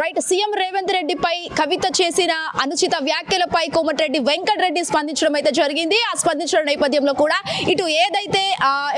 Right CM Revanth రెడ్డిపై కవిత చేసిన అనుచిత వ్యాఖ్యలపై కోమటిరెడ్డి వెంకటరెడ్డి స్పందించడం అయితే జరిగింది. ఆ స్పందించడం నేపథ్యంలో కూడా ఇటు ఏదైతే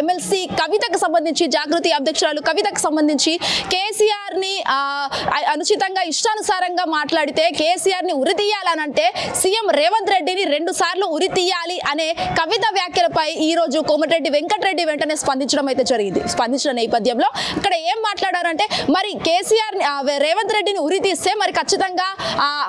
ఎమ్మెల్సీ కవితకు సంబంధించి జాగృతి అధ్యక్షురాలు కవితకు సంబంధించి కేసీఆర్ని అనుచితంగా ఇష్టానుసారంగా మాట్లాడితే కేసీఆర్ని ఉరి సీఎం రేవంత్ రెడ్డిని రెండు సార్లు ఉరి తీయాలి అనే కవిత వ్యాఖ్యలపై ఈ రోజు కోమటిరెడ్డి వెంకటరెడ్డి వెంటనే స్పందించడం అయితే జరిగింది. స్పందించిన నేపథ్యంలో ఇక్కడ ఏం మాట్లాడారంటే మరి కేసీఆర్ రేవంత్ రెడ్డిని ఉరి తీస్తే మరి ఖచ్చితంగా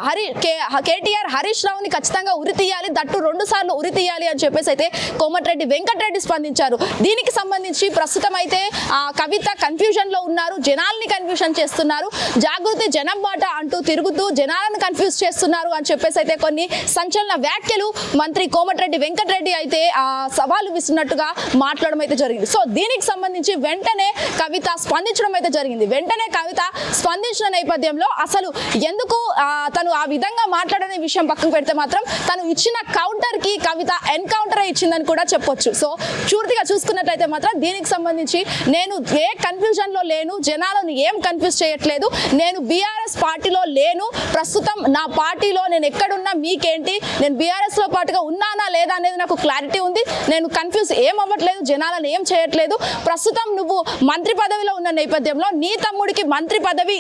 హరి కే- కేటీఆర్ హరీష్ రావుని ఖచ్చితంగా ఉరి తీయాలి దట్టు రెండు సార్లు ఉరి తీయాలి అని చెప్పేసి అయితే కోమటిరెడ్డి వెంకటరెడ్డి స్పందించారు. దీనికి సంబంధించి ప్రస్తుతం అయితే ఆ, కవిత కన్ఫ్యూజన్లో ఉన్నారు జనాల్ని కన్ఫ్యూజన్ చేస్తున్నారు. జాగృతి జనం మాట అంటూ తిరుగుతూ జనాలను కన్ఫ్యూజ్ చేస్తున్నారు అని చెప్పేసి అయితే కొన్ని సంచలన వ్యాఖ్యలు మంత్రి కోమటిరెడ్డి వెంకటరెడ్డి అయితే ఆ, సవాలు విస్తున్నట్టుగా మాట్లాడడం అయితే జరిగింది. సో దీనికి సంబంధించి వెంటనే కవిత స్పందించడం అయితే జరిగింది. వెంటనే కవిత స్పందించిన నేపథ్యంలో అసలు ఎందుకు తను ఆ విధంగా మాట్లాడనే విషయం పక్కన పెడితే మాత్రం తను ఇచ్చిన కౌంటర్కి కవిత ఎన్కౌంటర్ ఇచ్చిందని కూడా చెప్పొచ్చు. సో చూర్తిగా చూసుకున్నట్లయితే మాత్రం దీనికి సంబంధించి నేను ఏ కన్ఫ్యూజన్లో లేను జనాలను ఏం కన్ఫ్యూజ్ చేయట్లేదు నేను బీఆర్ఎస్ పార్టీలో లేను ప్రస్తుతం నా పార్టీలో నేను ఎక్కడున్నా మీకేంటి నేను బీఆర్ఎస్లో పాటుగా ఉన్నానా లేదా అనేది నాకు క్లారిటీ ఉంది నేను కన్ఫ్యూజ్ ఏం అవ్వట్లేదు జనాలను ఏం చేయట్లేదు ప్రస్తుతం నువ్వు మంత్రి పదవిలో ఉన్న నేపథ్యంలో నీ తమ్ముడికి మంత్రి పదవి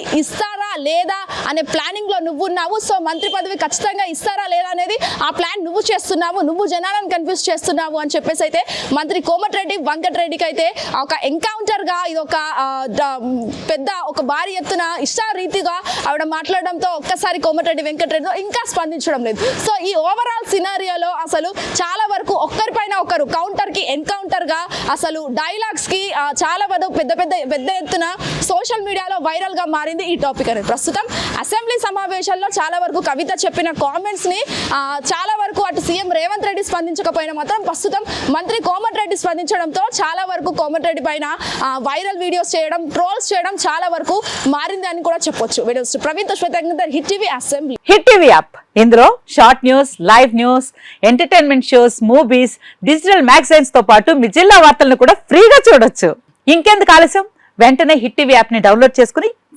ఇస్తారా లేదా అనే ప్లానింగ్లో నువ్వు ఉన్నావు సో మంత్రి పదవి ఖచ్చితంగా ఇస్తారా లేదా అనేది ఆ ప్లాన్ నువ్వు చేస్తున్నావు నువ్వు జనాలను కన్ఫ్యూజ్ చేస్తున్నావు అని చెప్పేసి అయితే మంత్రి కోమటిరెడ్డి వెంకటరెడ్డికి అయితే ఒక ఎన్కౌంటర్గా ఇది ఒక పెద్ద ఒక భారీ ఎత్తున ఇష్టారీతిగా ఆవిడ మాట్లాడడంతో ఒక్కసారి కోమటిరెడ్డి వెంకటరెడ్డి ఇంకా స్పందించడం లేదు. సో ఈ ఓవరాల్ సినారియోలో అసలు చాలా వరకు ఒక్కరిపైన ఒకరు కౌంటర్కి ఎన్కౌంటర్గా అసలు డైలాగ్స్కి చాలా వరకు పెద్ద పెద్ద పెద్ద ఎత్తున సోషల్ మీడియాలో వైరల్గా మారింది ఈ టాపిక్ అనేది. ప్రస్తుతం అసెంబ్లీ సమావేశాల్లో చాలా వరకు కవిత చెప్పిన కామెంట్స్ని చాలా వరకు అటు సీఎం రేవంత్ రెడ్డి స్పందించకపోయినా మాత్రం ప్రస్తుతం మంత్రి కోమటిరెడ్డి స్పందించడంతో చాలా వరకు కోమటిరెడ్డి పైన వైరల్ వీడియోస్ చేయడం ట్రోల్స్ చేయడం చాలా వరకు మారింది అని కూడా చెప్పొచ్చు. Videos Praveen Shweta Hit TV assembly. Hit TV app. ఇందులో short news live news entertainment shows movies digital మ్యాగజైన్స్తో పాటు మీ జిల్లా వార్తలను కూడా ఫ్రీగా చూడొచ్చు. ఇంకెందుకు ఆలస్యం? వెంటనే హిట్ టీవీ యాప్ని డౌన్లోడ్ చేసుకుని